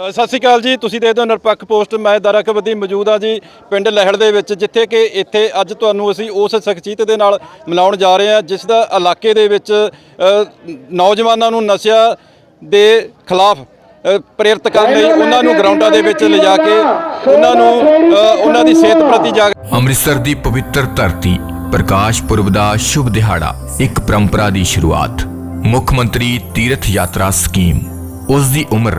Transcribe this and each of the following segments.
ਸਤਿ ਸ਼੍ਰੀ ਅਕਾਲ ਜੀ ਤੁਸੀਂ ਦੇਖਦੇ ਹੋ ਨਿਰਪੱਖ ਪੋਸਟ ਮੈਂ ਦਰਕਵਦੀ ਮੌਜੂਦ ਆ ਜੀ ਪਿੰਡ ਲਹਿੜ ਦੇ ਵਿੱਚ ਜਿੱਥੇ ਕਿ ਇੱਥੇ ਅੱਜ ਤੁਹਾਨੂੰ ਅਸੀਂ ਉਸ ਸ਼ਖਸੀਅਤ ਦੇ ਨਾਲ ਮਿਲਾਉਣ ਜਾ ਰਹੇ ਹਾਂ ਜਿਸ ਦਾ ਇਲਾਕੇ ਦੇ ਵਿੱਚ ਨੌਜਵਾਨਾਂ ਨੂੰ ਨਸ਼ਿਆਂ ਦੇ ਖਿਲਾਫ ਪ੍ਰੇਰਿਤ ਕਰਨ ਲਈ ਉਹਨਾਂ ਨੂੰ ਗਰਾਊਂਡਾਂ ਦੇ ਵਿੱਚ ਲਿਜਾ ਕੇ ਉਹਨਾਂ ਨੂੰ ਉਹਨਾਂ ਦੀ ਸਿਹਤ ਪ੍ਰਤੀ ਜਾਗ ਅੰਮ੍ਰਿਤਸਰ ਦੀ ਪਵਿੱਤਰ ਧਰਤੀ ਪ੍ਰਕਾਸ਼ ਪੁਰਬ ਦਾ ਸ਼ੁਭ ਦਿਹਾੜਾ ਇੱਕ ਪਰੰਪਰਾ ਦੀ ਸ਼ੁਰੂਆਤ। ਮੁੱਖ ਮੰਤਰੀ ਤੀਰਥ ਯਾਤਰਾ ਸਕੀਮ। ਉਸ ਦੀ ਉਮਰ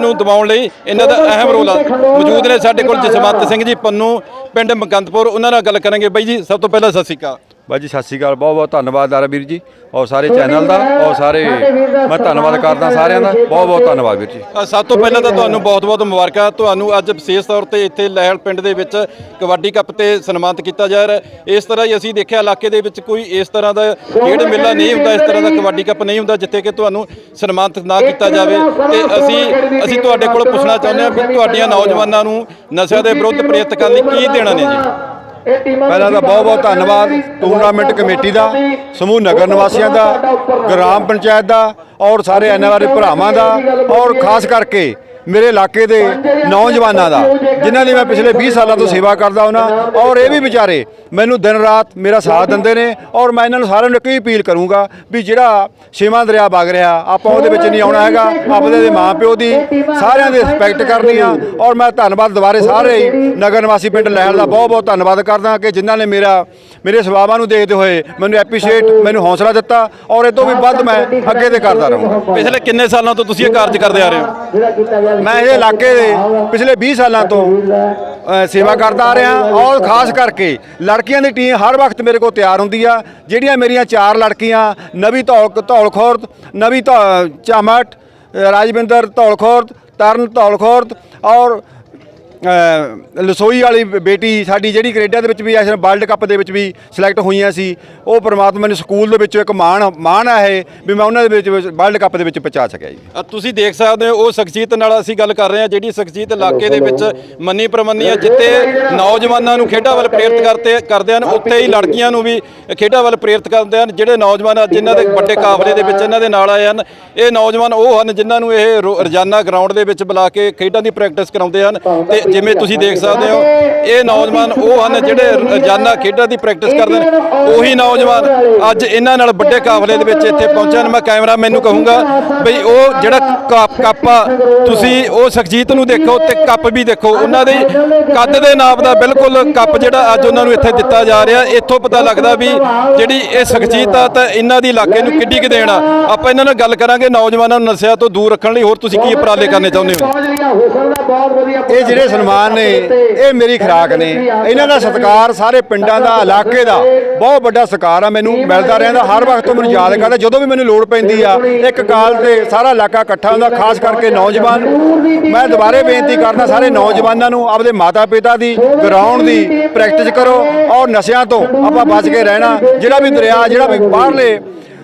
ਉਹਨਾਂ ਨੂੰ ਦਿਵਾਉਣ ਲਈ ਇਹਨਾਂ ਦਾ ਅਹਿਮ ਰੋਲ ਆ। ਮੌਜੂਦ ਨੇ ਸਾਡੇ ਕੋਲ ਜਸਵੰਤ ਸਿੰਘ ਜੀ ਪੰਨੂ ਪਿੰਡ ਮਕੰਦਪੁਰ ਉਹਨਾਂ ਨਾਲ ਗੱਲ ਕਰਾਂਗੇ। ਬਾਈ ਜੀ ਸਭ ਤੋਂ ਪਹਿਲਾਂ ਸਤਿ ਸ਼੍ਰੀ ਅਕਾਲ। ਬਾਈ ਜੀ ਸਤਿ ਸ਼੍ਰੀ ਅਕਾਲ ਬਹੁਤ ਬਹੁਤ ਧੰਨਵਾਦ ਦਾਰਾ ਵੀਰ ਜੀ। ਔਰ ਸਾਰੇ ਚੈਨਲ ਦਾ ਔਰ ਸਾਰੇ ਮੈਂ ਧੰਨਵਾਦ ਕਰਦਾ ਸਾਰਿਆਂ ਦਾ। ਬਹੁਤ ਬਹੁਤ ਧੰਨਵਾਦ ਵੀਰ ਜੀ। ਸਭ ਤੋਂ ਪਹਿਲਾਂ ਤਾਂ ਤੁਹਾਨੂੰ ਬਹੁਤ-ਬਹੁਤ ਮੁਬਾਰਕਾਂ। ਤੁਹਾਨੂੰ ਅੱਜ ਵਿਸ਼ੇਸ਼ ਤੌਰ ਤੇ ਇੱਥੇ ਲਹਿਲ ਪਿੰਡ ਦੇ ਵਿੱਚ ਕਬੱਡੀ ਕੱਪ ਤੇ ਸਨਮਾਨਿਤ ਕੀਤਾ ਜਾ ਰਿਹਾ ਹੈ। ਇਸ ਤਰ੍ਹਾਂ ਹੀ ਅਸੀਂ ਦੇਖਿਆ ਇਲਾਕੇ ਦੇ ਵਿੱਚ ਕੋਈ ਇਸ ਤਰ੍ਹਾਂ ਦਾ ਖੇਡ ਮੇਲਾ ਨਹੀਂ ਹੁੰਦਾ ਇਸ ਤਰ੍ਹਾਂ ਦਾ ਕਬੱਡੀ ਕੱਪ ਨਹੀਂ ਹੁੰਦਾ ਜਿੱਥੇ ਕਿ ਤੁਹਾਨੂੰ ਸਨਮਾਨਿਤ ਨਾ ਕੀਤਾ ਜਾਵੇ। ਤੇ ਅਸੀਂ ਅਸੀਂ ਤੁਹਾਡੇ ਕੋਲ ਪੁੱਛਣਾ ਚਾਹੁੰਦੇ ਹਾਂ ਵੀ ਤੁਹਾਡੀਆਂ ਨੌਜਵਾਨਾਂ ਨੂੰ ਨਸ਼ਿਆਂ ਦੇ ਵਿਰੁੱਧ ਪ੍ਰੇਰਿਤ ਕਰਨ ਲਈ ਕੀ ਦੇਣਾ ਨੇ ਜੀ? ਪਹਿਲਾਂ ਤਾਂ ਬਹੁਤ ਬਹੁਤ ਧੰਨਵਾਦ ਟੂਰਨਾਮੈਂਟ ਕਮੇਟੀ ਦਾ ਸਮੂਹ ਨਗਰ ਨਿਵਾਸੀਆਂ ਦਾ ਗ੍ਰਾਮ ਪੰਚਾਇਤ ਦਾ ਔਰ ਸਾਰੇ ਐਨਆਰਆਈ ਭਰਾਵਾਂ ਦਾ ਔਰ ਖਾਸ ਕਰਕੇ ਮੇਰੇ ਇਲਾਕੇ ਦੇ ਨੌਜਵਾਨਾਂ ਦਾ ਜਿਨ੍ਹਾਂ ਦੀ ਮੈਂ ਪਿਛਲੇ 20 ਸਾਲਾਂ ਤੋਂ ਸੇਵਾ ਕਰਦਾ ਉਹਨਾਂ ਔਰ ਇਹ ਵੀ ਵਿਚਾਰੇ ਮੈਨੂੰ ਦਿਨ ਰਾਤ ਮੇਰਾ ਸਾਥ ਦਿੰਦੇ ਨੇ ਔਰ ਮੈਂ ਇਹਨਾਂ ਨੂੰ ਸਾਰਿਆਂ ਨੂੰ ਇੱਕ ਹੀ ਅਪੀਲ ਕਰੂੰਗਾ ਵੀ ਜਿਹੜਾ ਛੇਵਾਂ ਦਰਿਆ ਵਗ ਰਿਹਾ ਆਪਾਂ ਉਹਦੇ ਵਿੱਚ ਨਹੀਂ ਆਉਣਾ ਹੈਗਾ ਆਪਦੇ ਦੇ ਮਾਂ ਪਿਓ ਦੀ ਸਾਰਿਆਂ ਦੀ ਰਿਸਪੈਕਟ ਕਰਨੀ ਆ ਔਰ ਮੈਂ ਧੰਨਵਾਦ ਦੁਬਾਰੇ ਸਾਰੇ ਹੀ ਨਗਰ ਨਿਵਾਸੀ ਪਿੰਡ ਲਹਿਲ ਦਾ ਬਹੁਤ ਬਹੁਤ ਧੰਨਵਾਦ ਕਰਦਾ ਕਿ ਜਿਨ੍ਹਾਂ ਨੇ ਮੇਰਾ ਮੇਰੇ ਸੁਭਾਵਾਂ ਨੂੰ ਦੇਖਦੇ ਹੋਏ ਮੈਨੂੰ ਐਪਰੀਸ਼ੀਏਟ ਮੈਨੂੰ ਹੌਸਲਾ ਦਿੱਤਾ ਔਰ ਇਹ ਤੋਂ ਵੀ ਵੱਧ ਮੈਂ ਅੱਗੇ ਤੇ ਕਰਦਾ ਰਹੂੰਗਾ। ਪਿਛਲੇ ਕਿੰਨੇ ਸਾਲਾਂ ਤੋਂ ਤੁਸੀਂ ਇਹ ਕਾਰਜ ਕਰਦੇ ਆ ਰਹੇ ਹੋ? ਮੈਂ ਇਹ ਇਲਾਕੇ ਦੇ ਪਿਛਲੇ 20 ਸਾਲਾਂ ਤੋਂ ਸੇਵਾ ਕਰਦਾ ਆ ਰਿਹਾ ਔਰ ਖਾਸ ਕਰਕੇ ਲੜਕੀਆਂ ਦੀ ਟੀਮ ਹਰ ਵਕਤ ਮੇਰੇ ਕੋਲ ਤਿਆਰ ਹੁੰਦੀ ਆ। ਜਿਹੜੀਆਂ ਮੇਰੀਆਂ ਚਾਰ ਲੜਕੀਆਂ ਨਵੀ ਧੌਲ ਧੌਲਖੋਰਦ ਨਵੀ ਧੌ- ਚਾਮਟ ਅ, ਰਾਜਵਿੰਦਰ ਧੌਲਖੋਰਦ ਤਰਨ ਧੌਲਖੋਰਦ ਔਰ ਲਸੋਈ ਵਾਲੀ ਬੇਟੀ ਸਾਡੀ ਜਿਹੜੀ ਕੈਨੇਡਾ ਦੇ ਵਿੱਚ ਵੀ ਇਸ ਵਰਲਡ ਕੱਪ ਦੇ ਵਿੱਚ ਵੀ ਸਿਲੈਕਟ ਹੋਈਆਂ ਸੀ, ਉਹ ਪ੍ਰਮਾਤਮਾ ਨੇ ਸਕੂਲ ਦੇ ਵਿੱਚੋਂ ਇੱਕ ਮਾਣ ਮਾਣ ਆ ਇਹ ਵੀ ਮੈਂ ਉਹਨਾਂ ਦੇ ਵਿੱਚ ਵਰਲਡ ਕੱਪ ਦੇ ਵਿੱਚ ਪਹੁੰਚਾ ਸਕਿਆ ਜੀ। ਤੁਸੀਂ ਦੇਖ ਸਕਦੇ ਹੋ, ਉਹ ਸ਼ਖਸੀਅਤ ਨਾਲ ਅਸੀਂ ਗੱਲ ਕਰ ਰਹੇ ਹਾਂ, ਜਿਹੜੀ ਸ਼ਖਸੀਅਤ ਇਲਾਕੇ ਦੇ ਵਿੱਚ ਮੰਨੀ ਪ੍ਰਮੰਨੀ ਹੈ ਜਿੱਥੇ ਨੌਜਵਾਨਾਂ ਨੂੰ ਖੇਡਾਂ ਵੱਲ ਪ੍ਰੇਰਿਤ ਕਰਤੇ ਕਰਦੇ ਹਨ, ਉੱਥੇ ਹੀ ਲੜਕੀਆਂ ਨੂੰ ਵੀ ਖੇਡਾਂ ਵੱਲ ਪ੍ਰੇਰਿਤ ਕਰਦੇ ਹਨ, ਜਿਹੜੇ ਨੌਜਵਾਨ ਅੱਜ ਇਹਨਾਂ ਦੇ ਵੱਡੇ ਕਾਫਲੇ ਦੇ ਵਿੱਚ ਇਹਨਾਂ ਦੇ ਨਾਲ ਆਏ ਹਨ। ਇਹ ਨੌਜਵਾਨ ਉਹ ਹਨ ਜਿਨ੍ਹਾਂ ਨੂੰ ਇਹ ਰੋ- ਰੋਜ਼ਾਨਾ ਗਰਾਊਂਡ ਦੇ ਵਿੱਚ ਬੁਲਾ ਕੇ ਖੇਡਾਂ ਦੀ ਪ੍ਰੈਕਟਿਸ ਕਰਾਉਂਦੇ ਹਨ ਤੇ ਜਿਵੇਂ ਤੁਸੀਂ ਦੇਖ ਸਕਦੇ ਹੋ, ਇਹ ਨੌਜਵਾਨ ਉਹ ਹਨ ਜਿਹੜੇ ਰੋਜ਼ਾਨਾ ਖੇਡਾਂ ਦੀ ਪ੍ਰੈਕਟਿਸ ਕਰਦੇ ਨੇ। ਉਹੀ ਨੌਜਵਾਨ ਅੱਜ ਇਹਨਾਂ ਨਾਲ ਵੱਡੇ ਕਾਫਲੇ ਦੇ ਵਿੱਚ ਇੱਥੇ ਪਹੁੰਚਣ ਮੈਂ ਕੈਮਰਾ ਮੈਨੂੰ ਕਹੂੰਗਾ ਬਈ ਉਹ ਜਿਹੜਾ ਕੱਪ ਕੱਪ ਆ, ਤੁਸੀਂ ਉਹ ਸ਼ਖਜੀਤ ਨੂੰ ਦੇਖੋ ਤੇ ਕੱਪ ਵੀ ਦੇਖੋ। ਉਹਨਾਂ ਦੇ ਕੱਦ ਦੇ ਨਾਪ ਦਾ ਬਿਲਕੁਲ ਕੱਪ ਜਿਹੜਾ ਅੱਜ ਉਹਨਾਂ ਨੂੰ ਇੱਥੇ ਦਿੱਤਾ ਜਾ ਰਿਹਾ। ਇੱਥੋਂ ਪਤਾ ਲੱਗਦਾ ਵੀ ਜਿਹੜੀ ਇਹ ਸ਼ਖਜੀਤ ਆ ਤਾਂ ਇਹਨਾਂ ਦੀ ਇਲਾਕੇ ਨੂੰ ਕਿੱਡੀ ਕੁ ਦੇਣ ਆ। ਆਪਾਂ ਇਹਨਾਂ ਨਾਲ ਗੱਲ ਕਰਾਂਗੇ। ਨੌਜਵਾਨਾਂ ਨੂੰ ਨਸ਼ਿਆਂ ਤੋਂ ਦੂਰ ਰੱਖਣ ਲਈ। ਹੋਰ ਤੁਸੀਂ ਕੀ ਉਪਰਾਲੇ ਕਰਨੇ ਚਾਹੁੰਦੇ ਹੋ? ਇਹ ਜਿਹੜੇ ਸਨਮਾਨ ਨੇ। ਇਹ ਮੇਰੀ ਖੁਰਾਕ ਨੇ। ਇਹਨਾਂ ਦਾ ਸਤਿਕਾਰ ਸਾਰੇ ਪਿੰਡਾਂ ਦਾ, ਇਲਾਕੇ ਦਾ ਬਹੁਤ ਵੱਡਾ ਸਤਿਕਾਰ ਆ ਮੈਨੂੰ। ਮਿਲਦਾ ਰਹਿੰਦਾ, ਹਰ ਵਕਤ ਤੋਂ ਮੈਨੂੰ ਯਾਦ ਕਰਦਾ। ਜਦੋਂ ਵੀ ਮੈਨੂੰ ਲੋੜ ਪੈਂਦੀ ਆ, ਇੱਕ ਕਾਲ ਤੇ ਸਾਰਾ ਇਲਾਕਾ ਇਕੱਠਾ ਹੁੰਦਾ, ਖਾਸ ਕਰਕੇ ਨੌਜਵਾਨ। ਮੈਂ ਦੁਬਾਰੇ ਬੇਨਤੀ ਕਰਦਾ ਸਾਰੇ ਨੌਜਵਾਨਾਂ ਨੂੰ, ਆਪਦੇ ਮਾਤਾ ਪਿਤਾ ਦੀ ਗਰਾਊਂਡ ਦੀ ਪ੍ਰੈਕਟਿਸ ਕਰੋ ਔਰ ਨਸ਼ਿਆਂ ਤੋਂ ਆਪਾਂ ਬਚ ਕੇ ਰਹਿਣਾ। ਜਿਹੜਾ ਵੀ ਦਰਿਆ, ਜਿਹੜਾ ਵੀ ਬਾਹਰਲੇ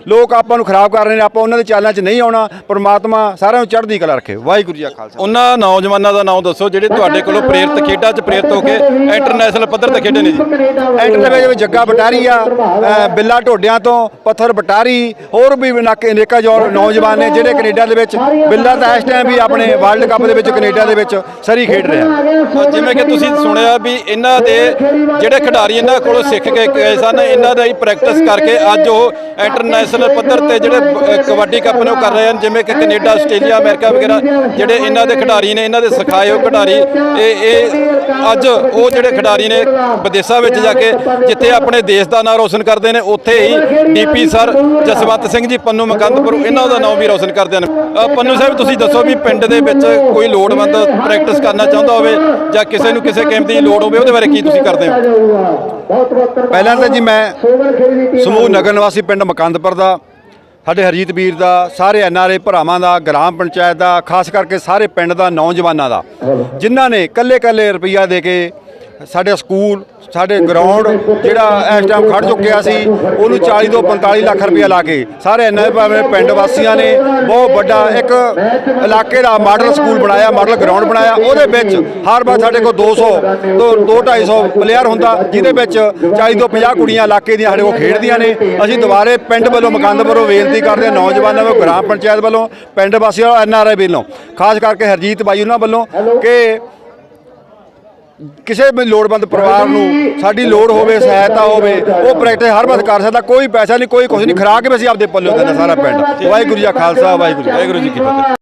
ਲੋਕ ਆਪਾਂ ਨੂੰ ਖਰਾਬ ਕਰ ਰਹੇ ਨੇ ਆਪਾਂ ਉਹਨਾਂ ਦੇ ਚਾਲਾਂ 'ਚ ਨਹੀਂ ਆਉਣਾ ਪ੍ਰਮਾਤਮਾ ਸਾਰਿਆਂ ਨੂੰ ਚੜ੍ਹਦੀ ਕਲਾ ਰੱਖੇ। ਵਾਹਿਗੁਰੂ ਜੀ ਕਾ ਖਾਲਸਾ। ਉਹਨਾਂ ਨੌਜਵਾਨਾਂ ਦਾ ਨਾਮ ਦੱਸੋ ਜਿਹੜੇ ਤੁਹਾਡੇ ਕੋਲੋਂ ਪ੍ਰੇਰਿਤ ਖੇਡਾਂ 'ਚ ਪ੍ਰੇਰਿਤ ਹੋ ਕੇ ਇੰਟਰਨੈਸ਼ਨਲ ਪੱਧਰ ਤੇ ਖੇਡੇ ਨੇ ਜੀ। ਦੇ ਵਿੱਚ ਜੱਗਾ ਬਟਾਰੀ ਆ ਬਿੱਲਾ ਢੋਡਿਆਂ ਤੋਂ ਪੱਥਰ ਬਟਾਰੀ ਹੋਰ ਵੀ ਨਾਕੇ ਅਨੇਕਾਂ ਜੋ ਨੌਜਵਾਨ ਨੇ ਜਿਹੜੇ ਕੈਨੇਡਾ ਦੇ ਵਿੱਚ ਬਿੱਲਾ ਤਾਂ ਇਸ ਟਾਈਮ ਵੀ ਆਪਣੇ ਵਰਲਡ ਕੱਪ ਦੇ ਵਿੱਚ ਕੈਨੇਡਾ ਦੇ ਵਿੱਚ ਸਰੀ ਖੇਡ ਰਿਹਾ। ਜਿਵੇਂ ਕਿ ਤੁਸੀਂ ਸੁਣਿਆ ਵੀ ਇਹਨਾਂ ਦੇ ਜਿਹੜੇ ਖਿਡਾਰੀ ਇਹਨਾਂ ਕੋਲੋਂ ਸਿੱਖ ਕੇ ਗਏ ਸਨ ਇਹਨਾਂ ਦਾ ਹੀ ਪ੍ਰੈਕਟਿਸ ਕਰਕੇ ਅੱਜ ਉਹ ਇੰਟਰਨੈਸ਼ਨਲ ਪੱਧਰ ਤੇ ਜਿਹੜੇ ਬ- ਕਬੱਡੀ ਕੱਪ ਨੇ ਉਹ ਕਰ ਰਹੇ ਹਨ ਜਿਵੇਂ ਕਿ ਕੈਨੇਡਾ ਆਸਟ੍ਰੇਲੀਆ ਅਮਰੀਕਾ ਵਗੈਰਾ ਜਿਹੜੇ ਇਹਨਾਂ ਦੇ ਖਿਡਾਰੀ ਨੇ ਇਹਨਾਂ ਦੇ ਸਿਖਾਏ ਹੋਏ ਖਿਡਾਰੀ। ਇਹ ਇਹ ਅੱਜ ਉਹ ਜਿਹੜੇ ਖਿਡਾਰੀ ਨੇ ਵਿਦੇਸ਼ਾਂ ਵਿੱਚ ਜਾ ਕੇ ਜਿੱਥੇ ਆਪਣੇ ਦੇਸ਼ ਦਾ ਨਾਮ ਰੋਸ਼ਨ ਕਰਦੇ ਨੇ ਉੱਥੇ ਹੀ ਡੀਪੀ ਸਰ ਜਸਵੰਤ ਸਿੰਘ ਜੀ ਪੰਨੂ ਮਕੰਦਪੁਰ ਇਹਨਾਂ ਦਾ ਨਾਮ ਵੀ ਰੋਸ਼ਨ ਕਰਦੇ ਹਨ ਅ, ਪੰਨੂ ਸਾਹਿਬ ਤੁਸੀਂ ਦੱਸੋ ਵੀ ਪਿੰਡ ਦੇ ਵਿੱਚ ਕੋਈ ਲੋੜਵੰਦ ਪ੍ਰੈਕਟਿਸ ਕਰਨਾ ਚਾਹੁੰਦਾ ਹੋਵੇ ਜਾਂ ਕਿਸੇ ਨੂੰ ਕਿਸੇ ਗੇਮ ਦੀ ਲੋੜ ਹੋਵੇ ਉਹਦੇ ਬਾਰੇ ਕੀ ਤੁਸੀਂ ਕਰਦੇ ਹੋ? ਪਹਿਲਾਂ ਤਾਂ ਜੀ ਮੈਂ ਸਮੂਹ ਨਗਰ ਨਿਵਾਸੀ ਪਿੰਡ ਮਕੰਦਪੁਰ ਦਾ ਸਾਡੇ ਹਰਜੀਤ ਵੀਰ ਦਾ ਸਾਰੇ ਐਨਆਰਏ ਭਰਾਵਾਂ ਦਾ ਗ੍ਰਾਮ ਪੰਚਾਇਤ ਦਾ ਖਾਸ ਕਰਕੇ ਸਾਰੇ ਪਿੰਡ ਦਾ ਨੌਜਵਾਨਾਂ ਦਾ। ਜਿਨ੍ਹਾਂ ਨੇ ਕੱਲੇ ਕੱਲੇ ਰੁਪਈਆ ਦੇ ਕੇ ਸਾਡੇ ਸਕੂਲ, ਸਾਡੇ ਗਰਾਊਂਡ ਜਿਹੜਾ ਇਸ ਟਾਈਮ ਖੜ ਚੁੱਕਿਆ ਸੀ, ਉਹਨੂੰ 40 ਤੋਂ 45 ਲੱਖ ਰੁਪਇਆ ਲਾ ਕੇ ਸਾਰੇ ਐਨਆਈ ਭਾਵੇਂ ਪਿੰਡ ਵਾਸੀਆਂ ਨੇ ਬਹੁਤ ਵੱਡਾ ਇੱਕ ਇਲਾਕੇ ਦਾ ਮਾਡਲ ਸਕੂਲ ਬਣਾਇਆ ਮਾਡਲ ਗਰਾਊਂਡ ਬਣਾਇਆ, ਉਹਦੇ ਵਿੱਚ ਹਰ ਵਾਰ ਸਾਡੇ ਕੋਲ 200 ਤੋਂ 2 250 ਪਲੇਅਰ ਹੁੰਦਾ, ਜਿਹਦੇ ਵਿੱਚ 40 ਤੋਂ 50 ਕੁੜੀਆਂ ਇਲਾਕੇ ਦੀਆਂ ਸਾਡੇ ਕੋਲ ਖੇਡਦੀਆਂ ਨੇ। ਅਸੀਂ ਦੁਬਾਰੇ ਪਿੰਡ ਵੱਲੋਂ ਮਕੰਦ ਵੱਲੋਂ ਬੇਨਤੀ ਕਰਦੇ ਹਾਂ, ਨੌਜਵਾਨਾਂ ਵੱਲੋਂ, ਗ੍ਰਾਮ ਪੰਚਾਇਤ ਵੱਲੋਂ, ਪਿੰਡ ਵਾਸੀਆਂ ਵੱਲੋਂ ਐਨਆਰਆਈ ਵੱਲੋਂ, ਖਾਸ ਕਰਕੇ ਹਰਜੀਤ ਬਾਈ ਉਹਨਾਂ ਵੱਲੋਂ ਕਿ ਕਿਸੇ ਵੀ ਲੋੜਵੰਦ ਪਰਿਵਾਰ ਨੂੰ ਸਾਡੀ ਲੋੜ ਹੋਵੇ, ਸਹਾਇਤਾ ਹੋਵੇ, ਉਹ ਪ੍ਰੈਕਟਿਸ ਹਰ ਵਾਰ ਕਰ ਸਕਦਾ, ਕੋਈ ਪੈਸਾ ਨਹੀਂ, ਕੋਈ ਕੁਝ ਨਹੀਂ ਖਰਾ ਕੇ ਵੀ ਅਸੀਂ ਆਪਦੇ ਪੱਲੇ ਦਿੰਦਾ ਸਾਰਾ ਪਿੰਡ। ਵਾਹਿਗੁਰੂ ਜੀ ਕਾ ਖਾਲਸਾ ਵਾਹਿਗੁਰੂ ਵਾਹਿਗੁਰੂ ਜੀ ਕੀ ਫਤਿਹ।